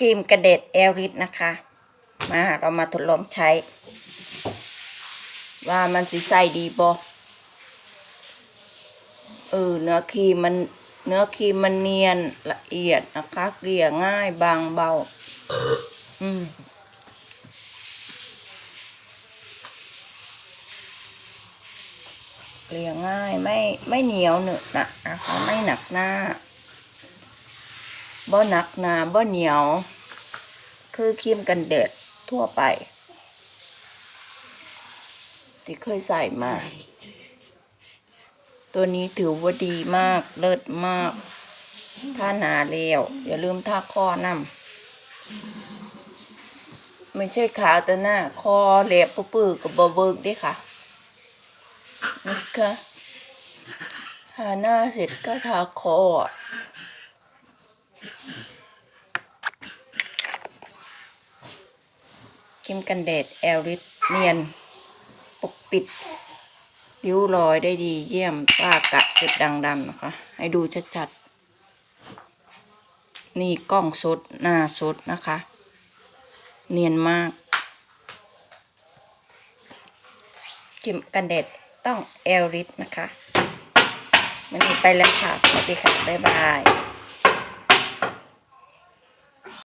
ครีมกระเด็ดแอลริสนะคะ มาเรามาทดลองใช้ ว่ามันสิใส่ดีบอเออเนื้อครีมมันเนื้อครีมมันเนียนละเอียดนะคะเกลี่ยง่ายบางเบา อืมเกลี่ยง่ายไม่ไม่เหนียวเหนอะหนะนะคะไม่หนักหน้า บ่หนักหนาบ่เหนียว คือครีมกันแดดทั่วไป ที่เคยใส่มา ตัวนี้ถือว่าดีมาก เลิศมาก ถ้าหนาเร็วอย่าลืมท่าข้อนำไม่ใช่ขาแต่หน้า คอเล็บปื้อกับบเวิร์กด้วยค่ะนะคะทาหน้าเสร็จก็ทาคออะครี มกันแดดแอลริสเนียน ปกปิดริ้วรอยได้ดีเยี่ยมป้ากะเก็บดังดำนะคะ ให้ดูชัดๆ นี่กล้องสด หน้าสดนะคะ เนียนมากครีมกันแดดต้องแอลริสนะคะ มันนี้ไปแล้วค่ะ สวัสดีค่ะ บ๊ายบาย